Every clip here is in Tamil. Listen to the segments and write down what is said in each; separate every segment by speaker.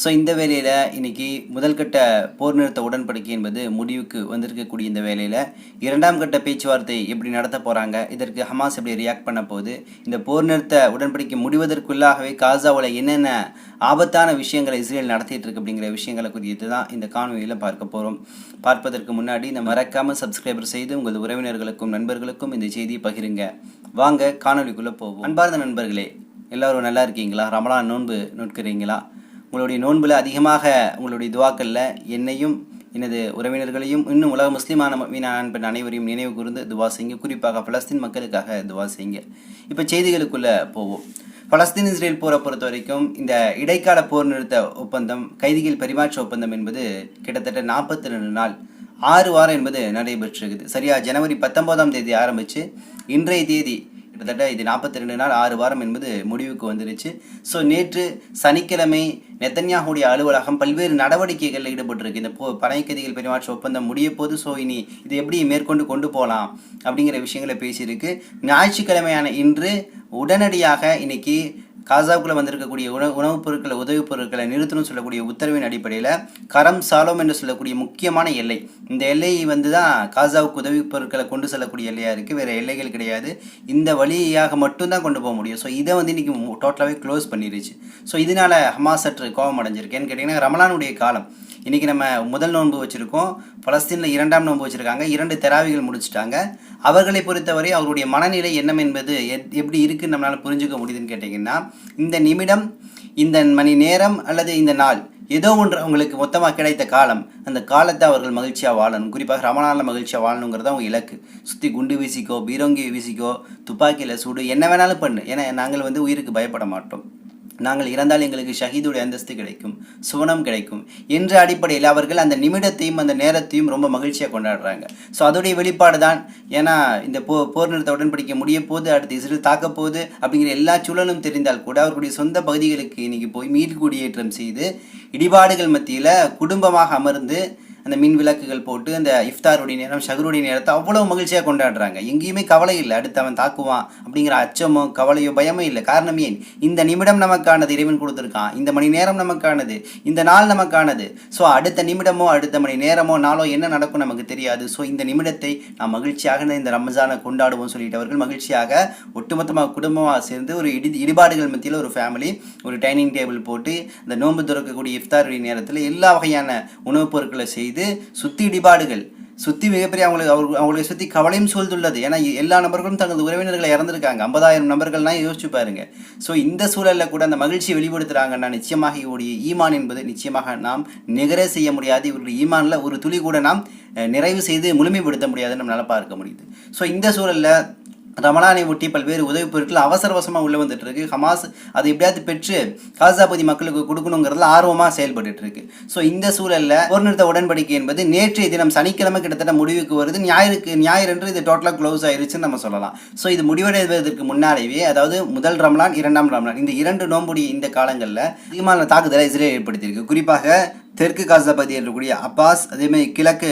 Speaker 1: ஸோ இந்த வேலையில் இன்னைக்கு முதல்கட்ட போர் நிறுத்த உடன்படிக்கை என்பது முடிவுக்கு வந்திருக்கக்கூடிய இந்த வேலையில் இரண்டாம் கட்ட பேச்சுவார்த்தை எப்படி நடத்த போகிறாங்க இதற்கு ஹமாஸ் எப்படி ரியாக்ட் பண்ண போகுது இந்த போர் நிறுத்த உடன்படிக்கை முடிவதற்குள்ளாகவே காசாவில் என்னென்ன ஆபத்தான விஷயங்களை இஸ்ரேல் நடத்திட்டு இருக்கு அப்படிங்கிற விஷயங்களை குறித்து தான் இந்த காணொலியில் பார்க்க போகிறோம் பார்ப்பதற்கு முன்னாடி இந்த மறக்காமல் சப்ஸ்கிரைபர் செய்து உங்கள் உறவினர்களுக்கும் நண்பர்களுக்கும் இந்த செய்தியை பகிருங்க. வாங்க காணொலிக்குள்ளே போவோம். அன்பார்ந்த நண்பர்களே எல்லோரும் நல்லா இருக்கீங்களா? ரமலான் நோன்பு நோட்கிறீங்களா? உங்களுடைய நோன்பில் அதிகமாக உங்களுடைய துவாக்களில் என்னையும் எனது உறவினர்களையும் இன்னும் உலக முஸ்லீமான மீன பெண் அனைவரையும் நினைவு கூர்ந்து துவா செய்யுங்க. குறிப்பாக பலஸ்தீன் மக்களுக்காக துவா செய்யுங்க. இப்போ செய்திகளுக்குள்ளே போவோம். பலஸ்தீன் இஸ்ரேல் போரை பொறுத்த வரைக்கும் இந்த இடைக்கால போர் நிறுத்த ஒப்பந்தம் கைதிகள் பரிமாற்ற ஒப்பந்தம் என்பது கிட்டத்தட்ட நாற்பத்தி ரெண்டு நாள். ஆறு வாரம் என்பது நடைபெற்றிருக்குது. சரியா? ஜனவரி பத்தொன்பதாம் தேதி ஆரம்பித்து இன்றைய தேதி கிட்டத்தட்ட இது நாற்பத்தி ரெண்டு நாள் ஆறு வாரம் என்பது முடிவுக்கு வந்துருச்சு. ஸோ நேற்று சனிக்கிழமை நெத்தன்யாகுடைய அலுவலகம் பல்வேறு நடவடிக்கைகளில் ஈடுபட்டிருக்கு. இந்த போ பனைக்கதிகள் பரிமாற்ற ஒப்பந்தம் முடிய போது ஸோ இனி இது எப்படி மேற்கொண்டு கொண்டு போகலாம் அப்படிங்கிற விஷயங்களை பேசியிருக்கு. ஞாயிற்றுக்கிழமையான இன்று உடனடியாக இன்னைக்கு காசாவுக்குள்ள வந்திருக்கக்கூடிய உணவு உணவுப் பொருட்களை உதவிப் பொருட்களை நிறுத்தணும்னு சொல்லக்கூடிய உத்தரவின் அடிப்படையில் கரம் சாலோம் என்று சொல்லக்கூடிய முக்கியமான எல்லை. இந்த எல்லை வந்து தான் காசாவுக்கு உதவிப் பொருட்களை கொண்டு செல்லக்கூடிய எல்லையாக இருக்குது வேறு எல்லைகள் கிடையாது. இந்த வழியாக மட்டும்தான் கொண்டு போக முடியும். ஸோ இதை வந்து இன்றைக்கி டோட்டலாகவே க்ளோஸ் பண்ணிருச்சு. ஸோ இதனால ஹமாஸ் சற்று கோபம் அடைஞ்சிருக்கேன்னு கேட்டிங்கன்னா ரமலானுடைய காலம். இன்றைக்கி நம்ம முதல் நோன்பு வச்சுருக்கோம். பலஸ்தீனில் இரண்டாம் நோன்பு வச்சுருக்காங்க. இரண்டு தெராவிகள் முடிச்சிட்டாங்க. அவர்களை பொறுத்தவரை அவருடைய மனநிலை என்ன என்பது எத்- எப்படி இருக்குன்னு நம்மளால் புரிஞ்சுக்க முடியுதுன்னு கேட்டிங்கன்னா இந்த நிமிடம் இந்த மணி நேரம் அல்லது இந்த நாள் ஏதோ ஒன்று அவங்களுக்கு மொத்தமாக கிடைத்த காலம் அந்த காலத்தை அவர்கள் மகிழ்ச்சியாக வாழணும். குறிப்பாக ரமணானில் மகிழ்ச்சியாக வாழணுங்கிறது அவங்க இலக்கு. சுற்றி குண்டு வீசிக்கோ பீரோங்கி வீசிக்கோ துப்பாக்கியில் சூடு என்ன வேணாலும் பண்ணு. ஏன்னா நாங்கள் வந்து உயிருக்கு பயப்பட மாட்டோம். நாங்கள் இறந்தால் எங்களுக்கு ஷஹீதுடைய அந்தஸ்து கிடைக்கும் சுவனம் கிடைக்கும். என்ற அடிப்படையில் அவர்கள் அந்த நிமிடத்தையும் அந்த நேரத்தையும் ரொம்ப மகிழ்ச்சியாக கொண்டாடுறாங்க. ஸோ அதோடைய வெளிப்பாடு தான் ஏன்னா இந்த போ போர் நிறுத்த உடன்படிக்க முடிய போது அடுத்து இஸ்ரேல் தாக்க போகுது அப்படிங்கிற எல்லா சூழலும் தெரிந்தால் கூட அவர்களுடைய சொந்த பகுதிகளுக்கு இன்னைக்கு போய் மீள் குடியேற்றம் செய்து இடிபாடுகள் மத்தியில் குடும்பமாக அமர்ந்து அந்த மின் விளக்குகள் போட்டு அந்த இஃப்தாருடைய நேரம் ஷகருடைய நேரத்தை அவ்வளோ மகிழ்ச்சியாக கொண்டாடுறாங்க. எங்கேயுமே கவலை இல்லை. அடுத்து அவன் தாக்குவான் அப்படிங்கிற அச்சமோ கவலையோ பயமோ இல்லை. காரணம் ஏன்? இந்த நிமிடம் நமக்கானது இறைவன் கொடுத்துருக்கான். இந்த மணி நேரம் நமக்கானது இந்த நாள் நமக்கானது. ஸோ அடுத்த நிமிடமோ அடுத்த மணி நேரமோ நாளோ என்ன நடக்கும் நமக்கு தெரியாது. ஸோ இந்த நிமிடத்தை நாம் மகிழ்ச்சியாக இந்த ரம்ஜானை கொண்டாடுவோம் சொல்லிட்டு அவர்கள் மகிழ்ச்சியாக ஒட்டுமொத்தமாக குடும்பமாக சேர்ந்து ஒரு இடி இடிபாடுகள் மத்தியில் ஒரு ஃபேமிலி ஒரு டைனிங் டேபிள் போட்டு இந்த நோன்பு திறக்கக்கூடிய இஃப்தாருடைய நேரத்தில் எல்லா வகையான உணவுப் பொருட்களை செய்து சுத்தி இடிபாடுகள். சுத்தி மிகப்பெரிய அவங்களுக்கு அவங்க அவங்களை சுற்றி கவலையும் சூழ்ந்துள்ளது. ஏன்னா எல்லா நபர்களும் தங்களது உறவினர்களை இறந்துருக்காங்க. ஐம்பதாயிரம் நபர்கள்லாம் யோசிச்சு பாருங்க. ஸோ இந்த சூழலில் கூட அந்த மகிழ்ச்சியை வெளிப்படுத்துறாங்கன்னா நிச்சயமாக இவருடைய ஈமான் என்பது நிச்சயமாக நாம் நிகர செய்ய முடியாது. இவருடைய ஈமானில் ஒரு துளி கூட நாம் நிறைவு செய்து முழுமைப்படுத்த முடியாதுன்னு நம்மளால பார்க்க முடியுது. ஸோ இந்த சூழலில் ரமலானை ஒட்டி பல்வேறு உதவிப் பொருட்கள் அவசர அவசரமாக உள்ளே வந்துட்டு இருக்கு ஹமாஸ் அதை எப்படியாவது பெற்று காசா பகுதி மக்களுக்கு கொடுக்கணுங்கிறதுல ஆர்வமாக செயல்பட்டு இருக்கு ஸோ இந்த சூழலில் போர் நிறுத்த உடன்படிக்கை என்பது நேற்றைய தினம் சனிக்கிழமை கிட்டத்தட்ட முடிவுக்கு வருது. ஞாயிறுக்கு ஞாயிறன்று இது டோட்டலாக க்ளோஸ் ஆயிருச்சுன்னு நம்ம சொல்லலாம். ஸோ இது முடிவடைவதற்கு முன்னாலேயே அதாவது முதல் ரமலான் இரண்டாம் ரமலான் இந்த இரண்டு நோம்புடைய இந்த காலங்களில் அதிகமான தாக்குதலை இஸ்ரேல் ஏற்படுத்தியிருக்கு. குறிப்பாக தெற்கு காசா பகுதியில் இருக்கக்கூடிய அப்பாஸ் அதேமாதிரி கிழக்கு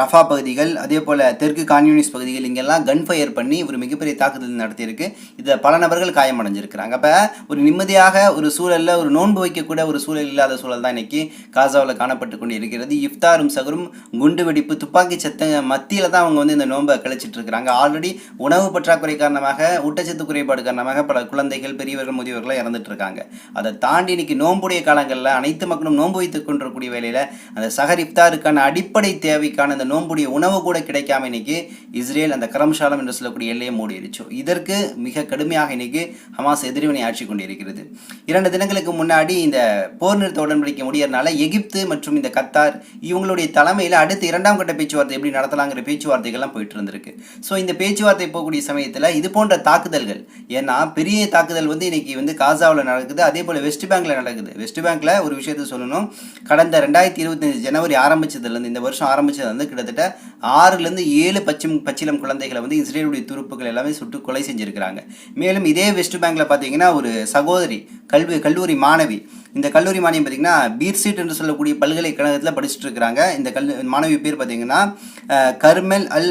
Speaker 1: ரஃபா பகுதிகள் அதே போல் தெற்கு கான்யூனிஸ்ட் பகுதிகள் இங்கெல்லாம் கன் ஃபயர் பண்ணி ஒரு மிகப்பெரிய தாக்குதல் நடத்தியிருக்கு. இதில் பல நபர்கள் காயமடைஞ்சிருக்கிறாங்க. அப்போ ஒரு நிம்மதியாக ஒரு சூழலில் ஒரு நோன்பு வைக்கக்கூட ஒரு சூழல் இல்லாத சூழல் தான் இன்றைக்கி காசாவில் காணப்பட்டு கொண்டு இருக்கிறது இஃப்தாரும் சகரும் குண்டு வெடிப்பு துப்பாக்கி சத்த மத்தியில் தான் அவங்க வந்து இந்த நோன்பை கழிச்சிட்டு இருக்கிறாங்க ஆல்ரெடி உணவு பற்றாக்குறை காரணமாக ஊட்டச்சத்து குறைபாடு காரணமாக பல குழந்தைகள் பெரியவர்கள் முதியவர்கள் இறந்துட்டு இருக்காங்க அதை தாண்டி இன்னைக்கு நோன்புடைய காலங்களில் அனைத்து மக்களும் நோன்பு வைத்துக் கொண்டு வரக்கூடிய வேலையில் அந்த சஹர் இஃப்தாருக்கான அடிப்படை தேவைக்கான அந்த நோம்புடைய உணவு கூட கிடைக்காம இன்னைக்கு இஸ்ரேல் அந்த கரம்சாலம் என்று சொல்லக்கூடிய எல்லையை மூடிடுச்சு இதற்கு மிக கடுமையாக இன்னைக்கு ஹமாஸ் எதிர்வினை ஆட்சி கொண்டிருக்கிறது. இரண்டு தினங்களுக்கு முன்னாடி இந்த போர் நிறுத்த உடன்படிக்கை முடியறனால எகிப்து மற்றும் இந்த கத்தார் இவங்களுடைய தலைமையில் அடுத்து இரண்டாம் கட்ட பேச்சுவார்த்தை எப்படி நடத்தலாங்கிற பேச்சுவார்த்தைகள்லாம் போயிட்டு இருந்திருக்கு. ஸோ இந்த பேச்சுவார்த்தை போகக்கூடிய சமயத்தில் இது போன்ற தாக்குதல்கள் ஏன்னா பெரிய தாக்குதல் வந்து இன்னைக்கு வந்து காசாவில் நடக்குது அதே போல் வெஸ்ட் பேங்க்ல நடக்குது. வெஸ்ட் பேங்க்ல ஒரு விஷயத்த சொல்லணும். கடந்த ரெண்டாயிரத்தி இருபத்தஞ்சு ஜனவரி ஆரம்பித்ததுலேருந்து இந்த வருஷம் ஆரம்பித்தது வந்து கிட்டத்தட்ட ஆறுலேருந்து ஏழு பச்சிம் பச்சிலம் குழந்தைகளை வந்து இஸ்ரேலுடைய துருப்புகள் எல்லாமே சுட்டு கொலை செஞ்சிருக்கிறாங்க. மேலும் இதே வெஸ்ட் பேங்க்ல பார்த்தீங்கன்னா ஒரு சகோதரி கல்வி கல்லூரி மாணவி இந்த கல்லூரி மாணவி பார்த்தீங்கன்னா பீர்சீட் என்று சொல்லக்கூடிய பல்கலைக்கழகத்தில் படிச்சுட்டு இருக்கிறாங்க இந்த கல் மாணவி பேர் பார்த்தீங்கன்னா கர்மெல் அல்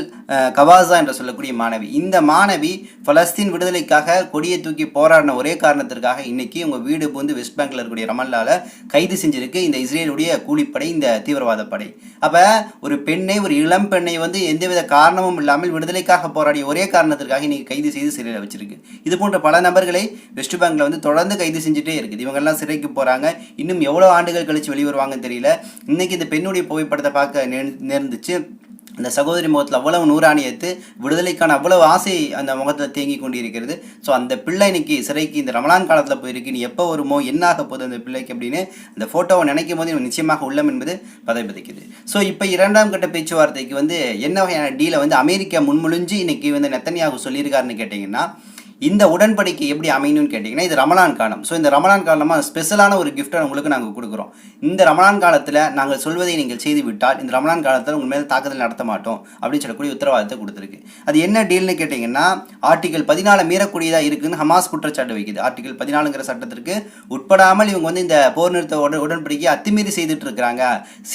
Speaker 1: கவாசா என்று சொல்லக்கூடிய மாணவி. இந்த மாணவி பலஸ்தீன் விடுதலைக்காக கொடியை தூக்கி போராடின ஒரே காரணத்திற்காக இன்னைக்கு உங்கள் வீடு வந்து வெஸ்ட் பேங்கில் இருக்கக்கூடிய ரமல்லால கைது செஞ்சிருக்கு இந்த இஸ்ரேலுடைய கூலிப்படை இந்த தீவிரவாத படை. அப்போ ஒரு பெண்ணை ஒரு இளம் பெண்ணை வந்து எந்தவித காரணமும் இல்லாமல் விடுதலைக்காக போராடிய ஒரே காரணத்திற்காக இன்னைக்கு கைது செய்து சிறையில் வச்சிருக்கு. இது போன்ற பல நபர்களை வெஸ்ட் பேங்கில் வந்து தொடர்ந்து கைது செஞ்சுட்டே இருக்குது. இவங்கெல்லாம் சிறைக்கு போகிறாங்க போறாங்க இன்னும் எவ்வளோ ஆண்டுகள் கழித்து வெளிவருவாங்கன்னு தெரியல. இன்னைக்கு இந்த பெண்ணுடைய புகைப்படத்தை பார்க்க நேர்- நேர்ந்துச்சு. அந்த சகோதரி முகத்தில் அவ்வளவு நூறாணியத்து விடுதலைக்கான அவ்வளவு ஆசை அந்த முகத்தில் தேங்கி கொண்டிருக்கிறது. ஸோ அந்த பிள்ளை இன்னைக்கு சிறைக்கு இந்த ரமலான் காலத்தில் போயிருக்கு. நீ எப்போ வருமோ என்ன ஆக போகுது அந்த பிள்ளைக்கு அப்படின்னு அந்த ஃபோட்டோவை நினைக்கும் போது நிச்சயமாக உள்ளம் என்பது பதைபதைக்குது. ஸோ இப்போ இரண்டாம் கட்ட பேச்சுவார்த்தைக்கு வந்து என்ன வகையான டீலை வந்து அமெரிக்கா முன்மொழிஞ்சு இன்னைக்கு வந்து நெத்தனியாக சொல்லியிருக்காருன்னு கேட்டிங்கன்னா இந்த உடன்படிக்கை எப்படி அமையணும்னு கேட்டிங்கன்னா இது ரமலான் காலம். ஸோ இந்த ரமலான் காலமாக ஸ்பெஷலான ஒரு கிஃப்ட்டை உங்களுக்கு நாங்கள் கொடுக்குறோம். இந்த ரமலான் காலத்தில் நாங்கள் சொல்வதை நீங்கள் செய்து விட்டால் இந்த ரமலான் காலத்தில் உங்கள் மேலே தாக்குதல் நடத்த மாட்டோம் அப்படின்னு சொல்லக்கூடிய உத்தரவாதத்தை கொடுத்துருக்கு. அது என்ன டீல்னு கேட்டிங்கன்னா ஆர்டிகல் பதினாலு மீறக்கூடியதாக இருக்குன்னு ஹமாஸ் குற்றச்சாட்டு வைக்குது. ஆர்டிகல் பதினாலுங்கிற சட்டத்திற்கு உட்படாமல் இவங்க வந்து இந்த போர் நிறுத்த உடன் உடன்படிக்கை அத்துமீறி செய்துட்டு இருக்கிறாங்க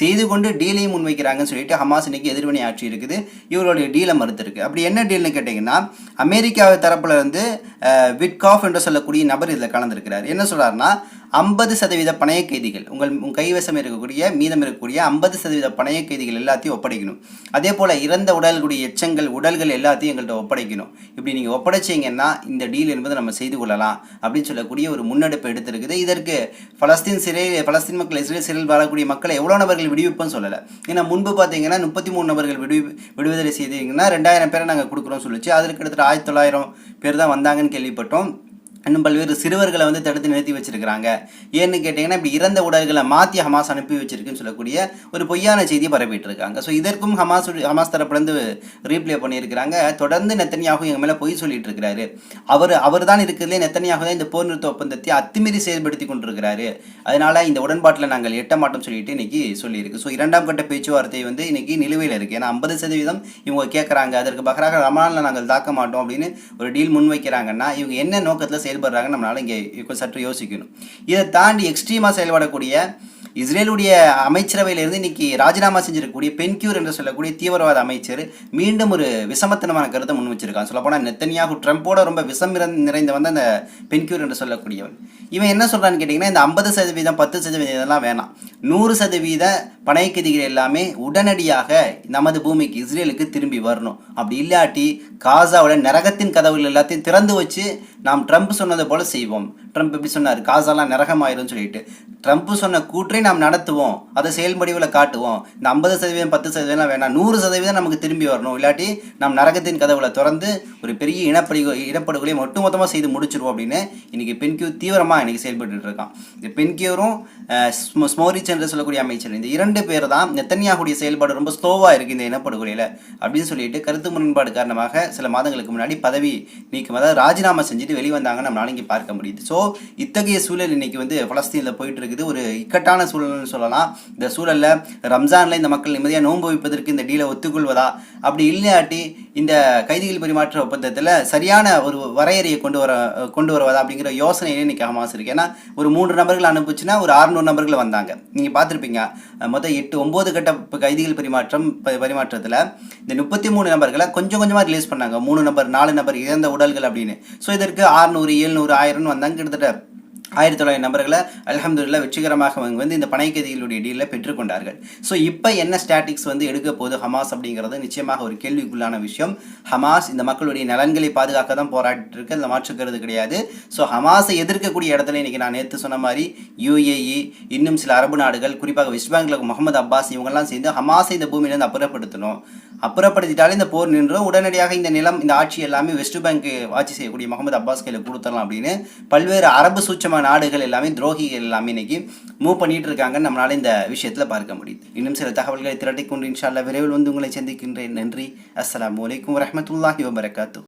Speaker 1: செய்து கொண்டு டீலையும் முன்வைக்கிறாங்கன்னு சொல்லிட்டு ஹமாஸ் இன்னைக்கு எதிர்வினை ஆட்சி இருக்குது இவருடைய டீலை மறுத்திருக்கு. அப்படி என்ன டீல்னு கேட்டிங்கன்னா அமெரிக்கா தரப்புல இருந்து விட்காஃப் என்று சொல்லக்கூடிய நபர் இதில் கலந்துருக்கிறார். என்ன சொல்கிறாருன்னா ஐம்பது சதவீத பணைய கைதிகள். உங்கள் உங்கள் கைவசம் இருக்கக்கூடிய மீதம் இருக்கக்கூடிய ஐம்பது சதவீத பணைய கைதிகள் எல்லாத்தையும் ஒப்படைக்கணும். அதே போல் இறந்த உடல்களுடைய எச்சங்கள் உடல்கள் எல்லாத்தையும் எங்கள்கிட்ட ஒப்படைக்கணும். இப்படி நீங்கள் ஒப்படைச்சீங்கன்னா இந்த டீல் என்பதை நம்ம செய்து கொள்ளலாம் அப்படின்னு சொல்லக்கூடிய ஒரு முன்னெடுப்பு எடுத்திருக்குது. இதற்கு பலஸ்தீன் சிறை பலஸ்தீன் மக்கள் இஸ்ரேல் சிறையில் வாழக்கூடிய மக்களை எவ்வளோ நபர்கள் விடுவிப்போம்னு சொல்லலை. ஏன்னா முன்பு பார்த்தீங்கன்னா முப்பத்தி மூணு நபர்கள் விடுவி விடுதலை செய்தீங்கன்னா ரெண்டாயிரம் பேரை நாங்கள் கொடுக்குறோம் சொல்லிச்சு. அதற்கு கிட்டத்தட்ட ஆயிரத்தி தொள்ளாயிரம் பேர் தான் வந்தாங்கன்னு கேள்விப்பட்டோம். இன்னும் பல்வேறு சிறுவர்களை வந்து தடுத்து நிறுத்தி வச்சிருக்கிறாங்க. ஏன்னு கேட்டிங்கன்னா இப்படி இறந்த உடல்களை மாற்றி ஹமாஸ் அனுப்பி வச்சிருக்குன்னு சொல்லக்கூடிய ஒரு பொய்யான செய்தியை பரப்பிட்டு இருக்காங்க ஸோ இதற்கும் ஹமாஸ் ஹமாஸ் தரப்புலேருந்து ரீப்ளே பண்ணியிருக்கிறாங்க. தொடர்ந்து நெத்தனியாகும் எங்கள் மேலே பொய் சொல்லிட்டு இருக்கிறாரு அவர் அவர் தான் இருக்கிறதுலே நெத்தனியாக தான் இந்த போர் நிறுத்த ஒப்பந்தத்தை அத்துமீறி செயல்படுத்தி கொண்டிருக்கிறாரு. அதனால இந்த உடன்பாட்டில் நாங்கள் எட்ட மாட்டோம் சொல்லிட்டு இன்னைக்கு சொல்லியிருக்கு. ஸோ இரண்டாம் கட்ட பேச்சுவார்த்தை வந்து இன்னைக்கு நிலுவையில் இருக்கு. ஏன்னா ஐம்பது சதவீதம் இவங்க கேட்குறாங்க அதற்கு பகராக ரமலானில் நாங்கள் தாக்க மாட்டோம் அப்படின்னு ஒரு டீல் முன்வைக்கிறாங்கன்னா இவங்க என்ன நோக்கத்தில் செயல்படுறாங்க நம்மளால இங்கே சற்று யோசிக்கணும். இதை தாண்டி எக்ஸ்ட்ரீமாக செயல்படக்கூடிய இஸ்ரேலுடைய அமைச்சரவையிலிருந்து இன்னைக்கு ராஜினாமா செஞ்சிருக்கக்கூடிய பென்கியூர் என்று சொல்லக்கூடிய தீவிரவாத அமைச்சர் மீண்டும் ஒரு விசமத்தனமான கருத்தை முன் வச்சிருக்கான் சொல்லப்போனால் நெத்தனியாக ட்ரம்ப்போட ரொம்ப விஷம் நிறைந்த- வந்து அந்த பென்கியூர் என்று சொல்லக்கூடியவன். இவன் என்ன சொல்கிறான்னு கேட்டிங்கன்னா இந்த ஐம்பது சதவீதம் பத்து சதவீதம் இதெல்லாம் வேணாம். நூறு சதவீத பணையக்கதிகள் எல்லாமே உடனடியாக நமது பூமிக்கு இஸ்ரேலுக்கு திரும்பி வரணும். அப்படி இல்லாட்டி காசாவோட நரகத்தின் கதவுகள் எல்லாத்தையும் திறந்து வச்சு நாம் ட்ரம்ப் சொன்னது போல செய்வோம். ட்ரம்ப் எப்படி சொன்னார்? காசாலாம் நரகமாயிரும் சொல்லிட்டு. ட்ரம்ப் சொன்ன கூற்றை நாம் நடத்துவோம். அதை செயல்படிவில் காட்டுவோம். இந்த ஐம்பது சதவீதம் பத்து சதவீதம் வேணாம். நூறு சதவீதம் நமக்கு திரும்பி வரணும். இல்லாட்டி நாம் நரகத்தின் கதவுல திறந்து ஒரு பெரிய இனப்படி இனப்படுகொலை ஒட்டுமொத்தமாக செய்து முடிச்சிருவோம் அப்படின்னு இன்னைக்கு பென்கியூ தீவிரமாக இன்னைக்கு செயல்பட்டு இருக்கான். இந்த பென்கியூரும் ஸ்மோ- ஸ்மோரிச் என்று சொல்லக்கூடிய அமைச்சர். இந்த இரண்டு பேர் தான் நெத்தன்யாகுடைய செயல்பாடு ரொம்ப ஸ்லோவாக இருக்குது இந்த இனப்படுகொலையில் அப்படின்னு சொல்லிட்டு கருத்து முரண்பாடு காரணமாக சில மாதங்களுக்கு முன்னாடி பதவி நீக்கம் அதாவது ராஜினாமா செஞ்சுட்டு வெளிவந்தாங்க நம்மளால இங்கே பார்க்க முடியுது. ஸோ இத்தகைய சூழல் இன்னைக்கு வந்து பலஸ்தீனில் போயிட்டு இருக்குது. ஒரு இக்கட்டான சூழல்னு சொல்லலாம். இந்த சூழலில் ரம்ஜான்ல இந்த மக்கள் நிம்மதியாக நோன்பு வைப்பதற்கு இந்த டீலை ஒத்துக்கொள்வதா? அப்படி இல்லாட்டி இந்த கைதிகள் பரிமாற்ற ஒப்பந்தத்தில் சரியான ஒரு வரையறையை கொண்டு வர கொண்டு வருவதா அப்படிங்கிற யோசனையிலே இன்னைக்கு ஹமாஸ் இருக்குது ஏன்னா ஒரு மூன்று நபர்கள் அனுப்புச்சுன்னா ஒரு ஆறுநூறு நபர்கள் வந்தாங்க. நீங்கள் பார்த்துருப்பீங்க. மொத்தம் எட்டு ஒம்பது கட்ட கைதிகள் பரிமாற்றம் பரிமாற்றத்தில் இந்த முப்பத்தி மூணு நபர்களை கொஞ்சம் கொஞ்சமாக ரிலீஸ் பண்ணாங்க. மூணு நபர் நாலு நபர் இறந்த உடல்கள் அப்படின்னு. ஸோ இதற்கு ஆறுநூறு ஏழ்நூறு ஆயிரம்னு வந்தாங்க கிட்டத்தட்ட ஆயிரத்தி தொள்ளாயிரம் நபர்களை அலமதுல்லா வெற்றிகரமாக அவங்க வந்து இந்த பனைக்கதிகளுடைய டீலில் பெற்றுக்கொண்டார்கள் ஸோ இப்போ என்ன ஸ்டாட்டிக்ஸ் வந்து எடுக்க போகுது ஹமாஸ் அப்படிங்கிறது? நிச்சயமாக ஒரு கேள்விக்குள்ளான விஷயம். ஹமாஸ் இந்த மக்களுடைய நலன்களை பாதுகாக்க தான் போராடிட்டு இருக்கு அதில் மாற்றுக்கிறது கிடையாது. ஸோ ஹமாஸை எதிர்க்கக்கூடிய இடத்துல இன்னைக்கு நான் நேற்று சொன்ன மாதிரி யுஏஇ இன்னும் சில அரபு நாடுகள் குறிப்பாக வெஸ்ட் பேங்கில் முகமது அப்பாஸ் இவங்கெல்லாம் சேர்ந்து ஹமாஸை இந்த பூமியிலேருந்து அப்புறப்படுத்தணும். அப்புறப்படுத்திட்டாலே இந்த போர் நின்றும். உடனடியாக இந்த நிலம் இந்த ஆட்சி எல்லாமே வெஸ்ட் பேங்க் ஆட்சி செய்யக்கூடிய முகமது அப்பாஸ் கையில் கொடுத்துடலாம் அப்படின்னு பல்வேறு அரபு சூச்சமான நாடுகள் எல்லாமே துரோகிகள் எல்லாமே இன்னைக்கு மூவ் பண்ணிட்டு இருக்காங்கன்னு நம்மளால இந்த விஷயத்துல பார்க்க முடியுது. இன்னும் சில தகவல்களை திரட்டிக் கொண்டு இன்ஷால்ல விரைவில் வந்து உங்களை சந்திக்கின்றேன். நன்றி. அஸ்லாம் வலைக்கம் வரமத்துல்லாஹி வபரகாத்து.